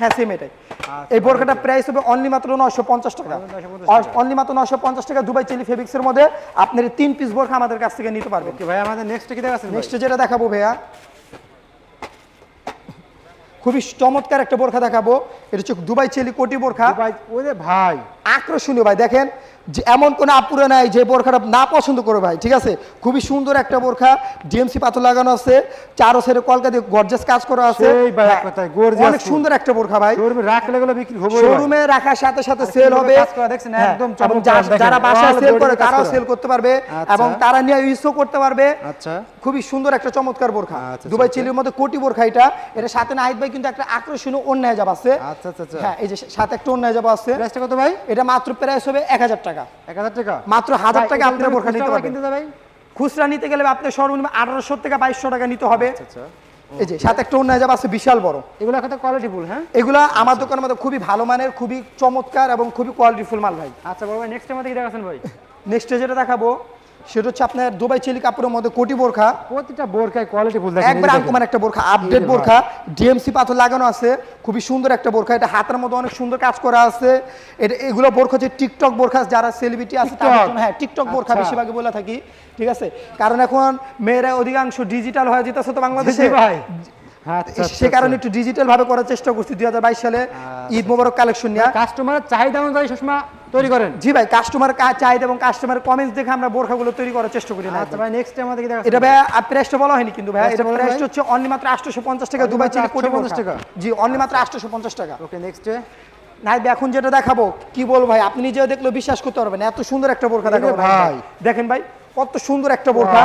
S2: হ্যাঁ?
S1: সেম এটাই
S2: আচ্ছা,
S1: এই বোরখাটা প্রাইস হবে অনলি মাত্র নয়শো পঞ্চাশ টাকা।
S2: Only 950 টাকা।
S1: অনলি মাত্র নয়শো পঞ্চাশ টাকা দুবাই চিলি ফেব্রিক্সের মধ্যে আপনার তিন পিস বোরখা আমাদের কাছ থেকে নিতে পারবেন
S2: ওকে ভাই আমাদের নেক্সট কি দেখাচ্ছেন
S1: নেক্সট যেটা দেখাবো ভাইয়া খুবই চমৎকার একটা বোরখা দেখাবো। এটা হচ্ছে দুবাই চেলি কোটি বোরখা।
S2: ভাই ওরে ভাই।
S1: আকর্ষণীয় ভাই দেখেন। যে এমন কোনো আপুরে নাই যে বোরখাটা না পছন্দ করে ভাই ঠিক আছে? খুবই সুন্দর একটা বোরখা ডিএমসি পাথর লাগানো আছে চারো সাইডে কলকা দিয়ে গর্জাস কাজ করা আছে। হ্যাঁ, অনেক সুন্দর একটা বোরখা ভাই।
S2: শোরুমে রাখলে গুলো বিক্রি হবে
S1: শোরুমে রাখার সাথে সাথে সেল হবে? হ্যাঁ,
S2: একদম।
S1: যারা বাসায় সেল করে তারাও সেল করতে পারবে
S2: আচ্ছা।
S1: এবং তারা নিয়ে ইউজও করতে পারবে।
S2: আচ্ছা।
S1: খুবই সুন্দর একটা চমৎকার বোরখা।
S2: আচ্ছা,
S1: দুবাই। চিলির মধ্যে কোটি বোরখা এটা। এটা সাথে নাহিদ ভাই কিন্তু একটা আকর্ষণীয় অন্যায় যাব আছে।
S2: আচ্ছা আচ্ছা আচ্ছা।
S1: হ্যাঁ এই যে সাথে একটা অন্যায় যাব আছে।
S2: প্রাইসটা কত ভাই?
S1: এটা মাত্র প্রাইস হবে এক হাজার টাকা।
S2: এক হাজার টাকা?
S1: মাত্র হাজার টাকা আপনার বোরখা নিতে
S2: খুচরা
S1: পারবেন
S2: কিনতে ভাই
S1: খুচরা নিতে গেলে আপনার সর্বনিম্ন আঠারোশো থেকে বাইশশো টাকা নিতে হবে।
S2: আচ্ছা আচ্ছা।
S1: এই যে সাথে একটা অন্যায় যাবে আছে বিশাল বড়।
S2: এগুলো এখন কোয়ালিটি ফুল হ্যাঁ?
S1: এগুলা আমার দোকানের মধ্যে খুবই ভালো মানের খুবই চমৎকার এবং খুবই কোয়ালিটিফুল মাল ভাই।
S2: আচ্ছা বড় ভাই নেক্সট আমাদের কি দেখাচ্ছেন ভাই?
S1: নেক্সট যেটা দেখাবো সেটা হচ্ছে আপনার দুবাই চেলি কাপড়ের মধ্যে কোটি বোরখা।
S2: প্রতিটা বোরকায় কোয়ালিটি ফুল দেখেন
S1: একবার আনকমান একটা বোরখা আপডেট বোরখা। ডিএমসি পাথর লাগানো আছে খুবই সুন্দর একটা বোরখা। এটা হাতের মধ্যে অনেক সুন্দর কাজ করা আছে। এটা এগুলো বোরখা হচ্ছে টিকটক বোরখা যারা সেলিব্রিটি আছে তাদের জন্য হ্যাঁ টিকটক বোরখা
S2: আচ্ছা।
S1: বেশিরভাগই বলে থাকি ঠিক আছে? কারণ এখন মেয়েরা অধিকাংশ ডিজিটাল হয়ে যেতেছে তো বাংলাদেশে।
S2: ভাই। আচ্ছা
S1: সে কারণে একটু ডিজিটাল ভাবে করার চেষ্টা করছি। দুই হাজার বাইশ সালে ঈদ মোবারক কালেকশন নিয়ে।
S2: কাস্টমারের চাহিদা অনুযায়ী সবসময় তৈরি করেন।
S1: জি ভাই কাস্টমার চাহিদা এবং কাস্টমার কমেন্টস দেখে আমরা বোরখাগুলো তৈরি করার চেষ্টা করি না
S2: আচ্ছা ভাই নেক্সট আমাদের কি
S1: এটা ভাই প্রাইসটা বলা হয়নি কিন্তু ভাই এটা প্রাইস হচ্ছে অনলি মাত্র 850 টাকা দুবাই চিলি কোটি
S2: 850
S1: টাকা? জি অনলি মাত্র 850 টাকা।
S2: ওকে নেক্সটে
S1: নাই এখন যেটা দেখাবো কি বলব ভাই আপনি নিজেও দেখলে বিশ্বাস করতে পারবেন এত সুন্দর একটা বোরখা দেখাবো
S2: ভাই।
S1: দেখেন ভাই কত সুন্দর একটা বোরখা।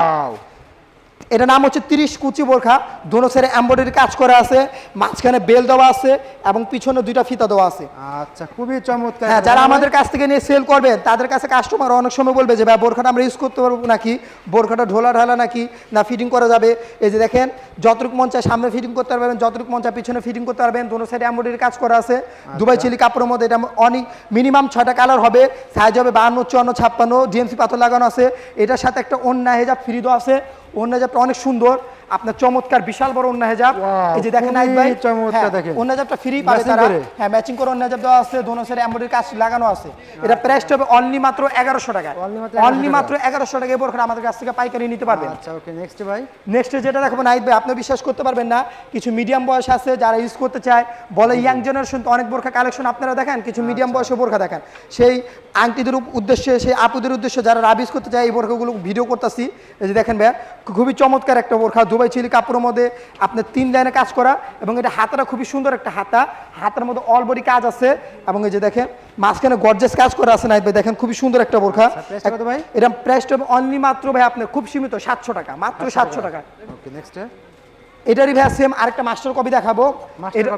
S1: এটা নাম হচ্ছে তিরিশ কুচি বোরখা। দোনো সাইডে এমব্রয়ডারি কাজ করা আছে মাঝখানে বেল দেওয়া আছে এবং পিছনে দুইটা ফিতা দেওয়া আছে।
S2: আচ্ছা খুবই চমৎকার।
S1: হ্যাঁ যারা আমাদের কাছ থেকে নিয়ে সেল করবেন তাদের কাছে কাস্টমার অনেক সময় বলবে যে ভাই বোরখাটা আমরা ইউজ করতে পারব নাকি? বোরখাটা ঢোলা ঢালা নাকি? না ফিটিং করা যাবে? এই যে দেখেন যতটুকু মন চায় সামনে ফিটিং করতে পারবেন যতটুকু মন চায় পিছনে ফিটিং করতে পারবেন দোনো সাইডে এমব্রয়ডারি কাজ করা আছে। দুবাই চিলি কাপড়ের মধ্যে এটা অনেক মিনিমাম ছয়টা কালার হবে। সাইজ হবে বাহান্ন চুয়ান্ন ছাপ্পান্ন জিএমসি পাথর লাগানো আছে। এটার সাথে একটা অন্যা হেজাব ফ্রি দেওয়া আছে। অন্য জায়গাটা অনেক সুন্দর। আপনার চমৎকার বিশাল বড় অন্য হেজাব। এই যে দেখেন নাইট ভাই
S2: চমৎকার দেখেন।
S1: অন্য হেজাবটা ফ্রি পাবে তারা। হ্যাঁ ম্যাচিং করে অন্য হেজাব দেওয়া আছে দোনো সাইডে এমব্রয়ডারি কাজ লাগানো আছে। এটা প্রাইসটা হবে অনলি মাত্র এগারোশো টাকা
S2: Only মাত্র
S1: অনলি
S2: 1100
S1: মাত্র এগারোশো টাকা এই বোরখাটা আমাদের কাছ থেকে পাইকারি নিতে পারবেন।
S2: আচ্ছা ওকে নেক্সট ভাই।
S1: নেক্সট যেটা দেখাবো নাইট ভাই আপনি বিশ্বাস করতে পারবেন না কিছু মিডিয়াম বয়স আছে যারা ইউজ করতে চায়। বলে ইয়াং জেনারেশন তো অনেক বোরখা কালেকশন আপনারা দেখেন কিছু মিডিয়াম বয়সে বোরখা দেখেন। সেই আংটিদের উদ্দেশ্যে সেই আপুদের উদ্দেশ্যে যারা রাবিজ করতে চায় এই বোরখাগুলো ভিডিও করতেছি। এই যে দেখেন ভাই খুবই চমৎকার একটা বোরখা দুবাই চিলি কাপড়ের মধ্যে আপনার তিন লাইনে কাজ করা এবং এটা হাতাটা খুবই সুন্দর একটা হাতা। হাতের মধ্যে অল বডি কাজ আছে এবং এই যে দেখেন মাঝখানে গর্জেস কাজ করা আছে নাইট ভাই দেখেন খুবই সুন্দর একটা বোরখা।
S2: আচ্ছা, ভাই?
S1: এটা প্রাইসটা অনলি মাত্র ভাই আপনার খুব সীমিত সাতশো টাকা মাত্র সাতশো টাকা।
S2: ওকে নেক্সট
S1: এটারই ভাই সেম আরেকটা মাস্টার কপি দেখাবো?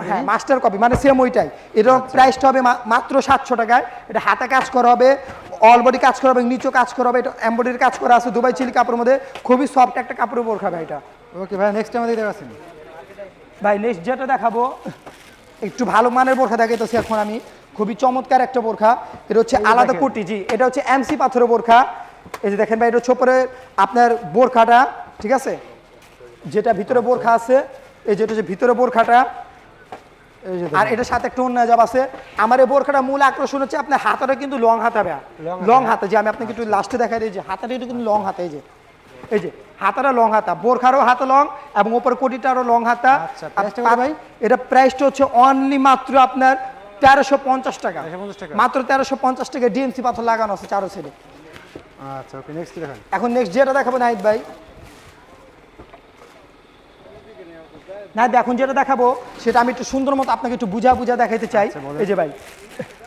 S1: হ্যাঁ মাস্টার কপি মানে সেম ওইটাই। এটার প্রাইসটা হবে মা- মাত্র সাতশো টাকায়। এটা হাতে কাজ করা হবে অল বডি কাজ করা হবে নিচেও কাজ করা হবে এটা এমব্রয়ডারি কাজ করা আছে দুবাই চিলি কাপড়ের মধ্যে। খুবই সফট একটা কাপড়ের বোরখা ভাই এটা।
S2: ওকে ভাই নেক্সট আমাদের দেখাচ্ছেন
S1: ভাই নেক্সট যেটা দেখাবো একটু ভালো মানের বোরখা দেখাইতেছি এখন আমি। খুবই চমৎকার একটা বোরখা। এটা হচ্ছে আলাদা। কোটি জি। এটা হচ্ছে এমসি পাথরের বোরখা। এই যে দেখেন ভাই এটা হচ্ছে আপনার বোরখাটা ঠিক আছে? যেটা ভিতরে বোরখা আছে এই যেটা হচ্ছে ভিতরে বোরখাটা আর এটার সাথে একটা অন্য যাব আছে। আমার এই বোরখাটা মূল আকর্ষণ হচ্ছে আপনার হাতাটা কিন্তু লং হাতা ভাইয়া। লং হাতা। যে আমি আপনাকে একটু লাস্টে দেখাই দিই যে হাতাটা এটা কিন্তু লং হাতা এই যে। এই যে হাতাটা লং হাতা। বোরখারও হাতা লং এবং উপরে কোটিটারও লং হাতা।
S2: আচ্ছা, ভাই?
S1: এটা প্রাইসটা হচ্ছে অনলি মাত্র আপনার তেরোশো পঞ্চাশ টাকা। মাত্র তেরোশো পঞ্চাশ টাকা ডিএমসি পাথর লাগানো আছে চারো সাইডে
S2: আচ্ছা ওকে নেক্সট দেখান?
S1: এখন নেক্সট যেটা দেখাবো নাহিদ ভাই না এখন যেটা দেখাবো সেটা আমি একটু সুন্দর মতো আপনাকে একটু বুঝা বুঝা দেখাইতে চাই।
S2: আচ্ছা,
S1: এই যে ভাই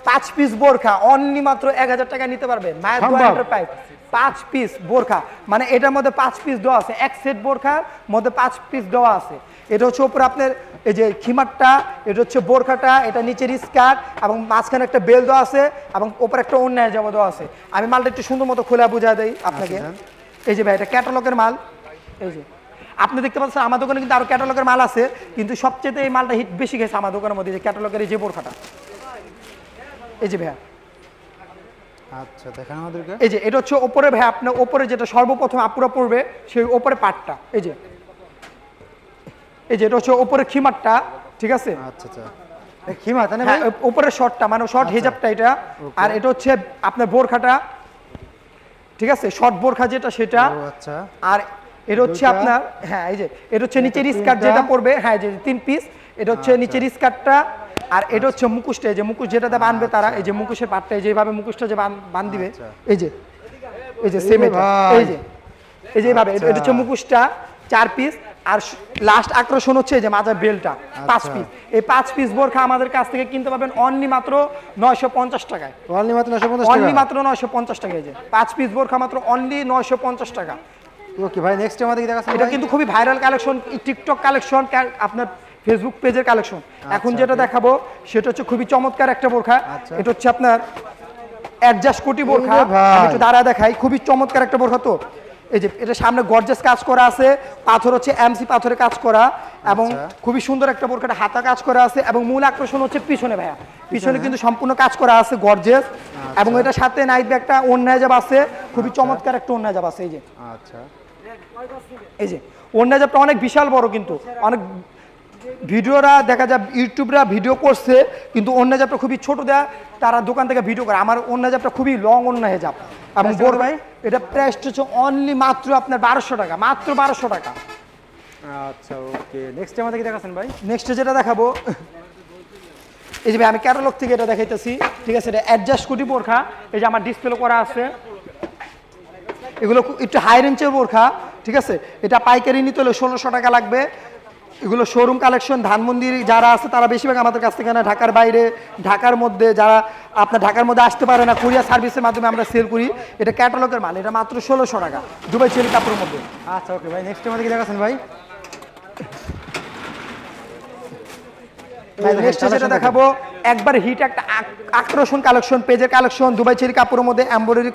S1: পাঁচ পিস বোরখা অনলি মাত্র এক হাজার টাকা নিতে পারবেন মায়ের। এন্টারপ্রাইজ পাঁচ পিস বোরখা। মানে এটার মধ্যে পাঁচ পিস দেওয়া আছে। এক সেট বোরখার মধ্যে পাঁচ পিস দেওয়া আছে। এটা হচ্ছে ওপরে আপনার এই যে খিমারটা এটা হচ্ছে বোরখাটা এটা নিচের স্কার্ট এবং মাঝখানে একটা বেল দেওয়া আছে এবং ওপরে একটা অন্যায় জামা দেওয়া আছে। আমি মালটা একটু সুন্দর মতো খোলা বুঝা দেই আপনাকে।
S2: আচ্ছা।
S1: এই যে ভাই এটা ক্যাটালগের মাল। এই যে আপনি দেখতে পাচ্ছেন আমার দোকানে কিন্তু আরও ক্যাটালগের মাল আছে কিন্তু সবচেয়ে এই মালটা হিট বেশি গেছে আমার দোকানের মধ্যে যে ক্যাটালগের এই যে বোরখাটা। এই যে ভাইয়া।
S2: আচ্ছা দেখেন আমাদেরকে।
S1: এই যে এটা হচ্ছে ওপরে ভাই আপনার ওপরে যেটা সর্বপ্রথম আপুরা পড়বে সেই ওপরে পাটটা এই যে। এই যে এটা হচ্ছে ওপরে খিমারটা ঠিক আছে?
S2: আচ্ছা আচ্ছা। খিমা না
S1: হ্যাঁ
S2: ভাই?
S1: শর্টটা মানে শর্ট
S2: আচ্ছা।
S1: হেজাবটা এটা। আর এটা হচ্ছে আপনার বোরখাটা ঠিক আছে? শর্ট বোরখা যেটা সেটা।
S2: আচ্ছা।
S1: আর এটা হচ্ছে আপনার হ্যাঁ এই যে এটা হচ্ছে নিচের স্কার্ট যেটা পড়বে হ্যাঁ যে তিন পিস এটা হচ্ছে
S2: আচ্ছা।
S1: নিচের স্কার্টটা আর এটা হচ্ছে মুকুশটা এই যে মুকুশ যেটাতে বাঁধবে তারা এই যে মুকুশের পাটটা এই যেভাবে মুকুশটা যে বান- দিবে
S2: আচ্ছা।
S1: এই যে এই যে সেম। এই যে এই যে এইভাবে এটা হচ্ছে
S2: আচ্ছা।
S1: মুকুশটা চার পিস আর লাস্ট আকর্ষণ হচ্ছে যে মাজার বেলটা পাঁচ
S2: আচ্ছা।
S1: পিস এই পাঁচ পিস বোরখা আমাদের কাছ থেকে কিনতে পাবেন অনলি মাত্র নয়শো পঞ্চাশ টাকায়
S2: অনলি মাত্র 950
S1: অনলি মাত্র নয়শো পঞ্চাশ টাকা এই যে পাঁচ পিস বোরখা মাত্র অনলি নয়শো পঞ্চাশ টাকা
S2: ওকে ভাই নেক্সট আমাদের
S1: এটা কিন্তু খুবই ভাইরাল কালেকশন টিকটক কালেকশন আপনার ফেসবুক পেজের কালেকশন এখন
S2: আচ্ছা,
S1: যেটা দেখাবো সেটা হচ্ছে খুবই চমৎকার একটা বোরখা।
S2: আচ্ছা।
S1: এটা হচ্ছে আপনার অ্যাডজাস্ট কোটি বোরখা। একটু দাঁড়া দেখাই খুবই চমৎকার একটা বোরখা তো। এই যে এটা সামনে গর্জেস কাজ করা আছে পাথর হচ্ছে এমসি পাথরে কাজ করা এবং
S2: আচ্ছা।
S1: খুবই সুন্দর একটা বোরখাটা হাতা কাজ করা আছে এবং মূল আকর্ষণ হচ্ছে পিছনে ভাইয়া। পিছনে কিন্তু সম্পূর্ণ কাজ করা আছে গর্জেস এবং এটা সাথে নাইট ব্যাগটা অন্যায় যাব আছে খুবই চমৎকার একটা অন্যায় যাব আছে এই যে।
S2: আচ্ছা।
S1: এই যে অন্য জাপটা অনেক বিশাল বড় কিন্তু। অনেক ভিডিওরা দেখা যায় ইউটিউবরা ভিডিও করছে কিন্তু অন্য জাপটা খুবই ছোট দেয়া তারা দোকান থেকে ভিডিও করে। আমার অন্য জাপটা খুবই লং অন্য জাপ এবং
S2: Price
S1: বড়
S2: ভাই?
S1: এটা প্রাইস হচ্ছে অনলি মাত্র আপনার বারোশো টাকা মাত্র বারোশো টাকা।
S2: আচ্ছা ওকে নেক্সট আমাদের কি দেখাচ্ছেন ভাই?
S1: নেক্সটে যেটা দেখাবো এই যে ভাই আমি ক্যাটালগ থেকে এটা দেখাইতেছি। ঠিক আছে এটা অ্যাডজাস্ট কুটি বোরখা। এই যে আমার ডিসপ্লে করা আছে। এগুলো একটু হাই রেঞ্জের বোরখা ঠিক আছে? এটা পাইকারি নিতে হলে ষোলোশো টাকা লাগবে। এগুলো শোরুম কালেকশন ধানমন্দির যারা আছে তারা বেশিরভাগ আমাদের কাছ থেকে নেয় ঢাকার বাইরে ঢাকার মধ্যে যারা আপনার ঢাকার মধ্যে আসতে পারে না কুরিয়ার সার্ভিসের মাধ্যমে আমরা সেল করি। এটা ক্যাটালগের মাল এটা মাত্র ষোলোশো টাকা দুবাই চেরি কাপড়ের মধ্যে।
S2: আচ্ছা ওকে ভাই নেক্সট আমাদের কি দেখাচ্ছেন ভাই? এই
S1: নেক্সট যেটা দেখাবো একবার হিট একটা আক- আকর্ষণ কালেকশন পেজের কালেকশন দুবাই চেরি কাপড়ের মধ্যে এমব্রয়ডারি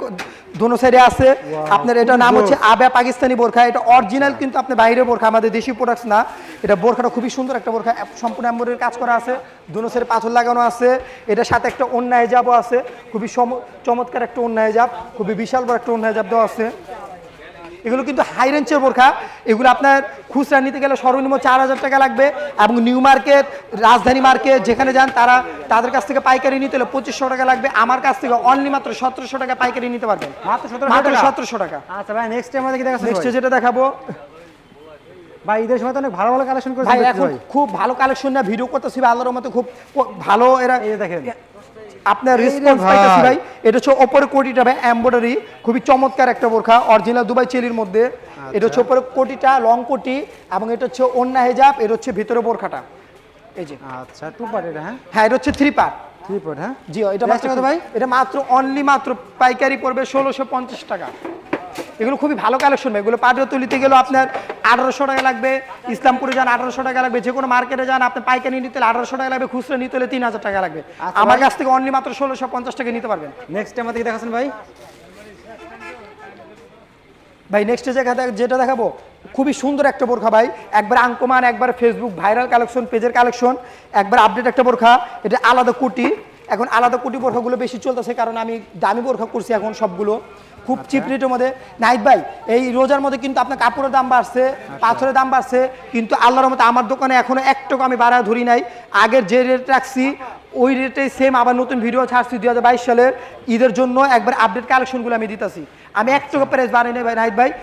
S1: দোনো সাইডে আছে। আপনার এটা নাম হচ্ছে আবে পাকিস্তানি বোরখা। এটা অরিজিনাল কিন্তু আপনার বাইরের বোরখা আমাদের দেশি প্রোডাক্টস না। এটা বোরখাটা খুবই সুন্দর একটা বোরখা। সম্পূর্ণ এমব্রয়ডারি কাজ করা আছে। দোনো সাইডে পাথর লাগানো আছে। এটার সাথে একটা অন্যায় হিজাবও আছে। খুবই চমৎকার একটা অন্যায় জাব। খুবই বিশাল বড় একটা অন্যায় হিজাব দেওয়া আছে। এগুলো কিন্তু হাই রেঞ্জের বোরখা। এগুলো আপনার খুচরা নিতে গেলে সর্বনিম্ন চার হাজার টাকা লাগবে এবং নিউ মার্কেট রাজধানী মার্কেট যেখানে যান তারা তাদের কাছ থেকে পাইকারি নিতে হলে পঁচিশশো টাকা লাগবে। আমার কাছ থেকে অনলি মাত্র সতেরোশো টাকা পাইকারি নিতে পারবেন।
S2: মাত্র 1700
S1: মাত্র
S2: টাকা?
S1: সতেরোশো টাকা।
S2: আচ্ছা ভাই নেক্সট আমাদের কি দেখাচ্ছেন
S1: নেক্সট যেটা দেখাবো।
S2: ভাই ঈদের সময় তো অনেক ভালো ভালো কালেকশন করেছেন
S1: ভাই এখন খুব ভালো কালেকশন না ভিডিও করতেছি আল্লাহর মতো খুব ভালো এরা
S2: দেখেন।
S1: আপনার রেসপন্স পাইতেছি ভাই। এটা হচ্ছে ওপরে কোটিটা ভাই এমব্রয়ডারি খুবই চমৎকার একটা বোরখা অরিজিনাল দুবাই চেলির মধ্যে। এটা হচ্ছে ওপরে কোটিটা লং কোটি এবং এটা হচ্ছে অন্যা হেজাব এটা হচ্ছে ভিতরে বোরখাটা। এই যে।
S2: আচ্ছা টু পার্ট এটা হ্যাঁ?
S1: হ্যাঁ এটা হচ্ছে থ্রি পার্ট
S2: থ্রি পার্ট হ্যাঁ?
S1: জি এটা মাত্র
S2: কত ভাই?
S1: এটা মাত্র অনলি মাত্র পাইকারি পড়বে ষোলোশো পঞ্চাশ টাকা। এগুলো খুবই ভালো কালেকশন ভাই এগুলো পাটিয়া তুলিতে গেলেও আপনার আঠারোশো টাকা লাগবে ইসলামপুরে যান আঠারোশো টাকা লাগবে যে কোনো মার্কেটে যান আপনি পাইকারি নিতে হলে আঠারোশো টাকা লাগবে খুচরা নিতে হলে তিন হাজার টাকা লাগবে।
S2: আচ্ছা
S1: আমার কাছ থেকে অনলি মাত্র ষোলোশো পঞ্চাশ টাকা নিতে পারবেন।
S2: নেক্সট আমাদের কি দেখাচ্ছেন ভাই?
S1: ভাই নেক্সট জায়গা যেটা দেখাবো খুবই সুন্দর একটা বোরখা ভাই। একবার আঙ্কমান একবার ফেসবুক ভাইরাল কালেকশন পেজের কালেকশন একবার আপডেট একটা বোরখা। এটা আলাদা কুটি। এখন আলাদা কুটি বোরখাগুলো বেশি চলতেছে কারণ আমি দামি বোরখা করছি এখন সবগুলো। খুব চিপ রেটের মধ্যে। নাইট ভাই এই রোজার মধ্যে কিন্তু আপনার কাপড়ের দাম বাড়ছে পাথরের দাম বাড়ছে কিন্তু আল্লাহর মতো আমার দোকানে এখনও এক টাকা আমি বাড়া ধরি নাই। আগের যে রেট রাখছি ওই রেটে সেম আবার নতুন ভিডিও ছাড়ছি দুই হাজার বাইশ সালের। ঈদের জন্য একবার আপডেট কালেকশনগুলো আমি দিতেছি। আমি এক টাকা প্রাইস বাড়াই নাই ভাই নাইট ভাই।